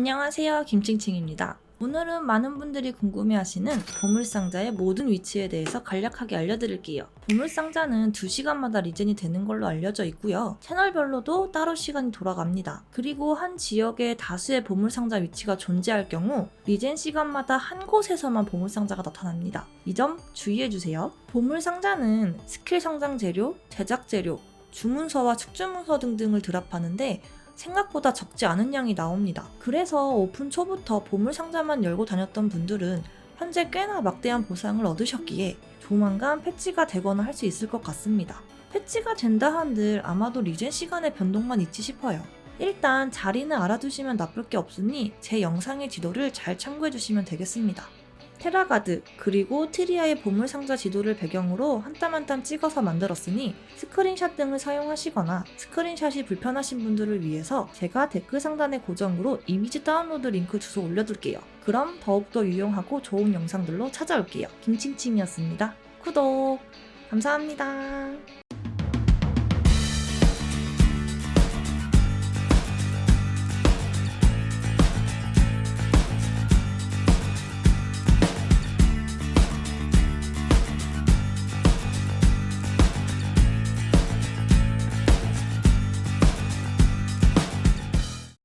안녕하세요. 김칭칭입니다. 오늘은 많은 분들이 궁금해하시는 보물상자의 모든 위치에 대해서 간략하게 알려드릴게요. 보물상자는 2시간마다 리젠이 되는 걸로 알려져 있고요. 채널별로도 따로 시간이 돌아갑니다. 그리고 한 지역에 다수의 보물상자 위치가 존재할 경우 리젠 시간마다 한 곳에서만 보물상자가 나타납니다. 이 점 주의해주세요. 보물상자는 스킬 성장 재료, 제작 재료, 주문서와 축주문서 등등을 드랍하는데 생각보다 적지 않은 양이 나옵니다. 그래서 오픈 초부터 보물 상자만 열고 다녔던 분들은 현재 꽤나 막대한 보상을 얻으셨기에 조만간 패치가 되거나 할 수 있을 것 같습니다. 패치가 된다 한들 아마도 리젠 시간의 변동만 있지 싶어요. 일단 자리는 알아두시면 나쁠 게 없으니 제 영상의 지도를 잘 참고해 주시면 되겠습니다. 테라가드 그리고 트리아의 보물 상자 지도를 배경으로 한 땀 한 땀 찍어서 만들었으니 스크린샷 등을 사용하시거나 스크린샷이 불편하신 분들을 위해서 제가 댓글 상단에 고정으로 이미지 다운로드 링크 주소 올려둘게요. 그럼 더욱더 유용하고 좋은 영상들로 찾아올게요. 김칭칭이었습니다. 구독 감사합니다.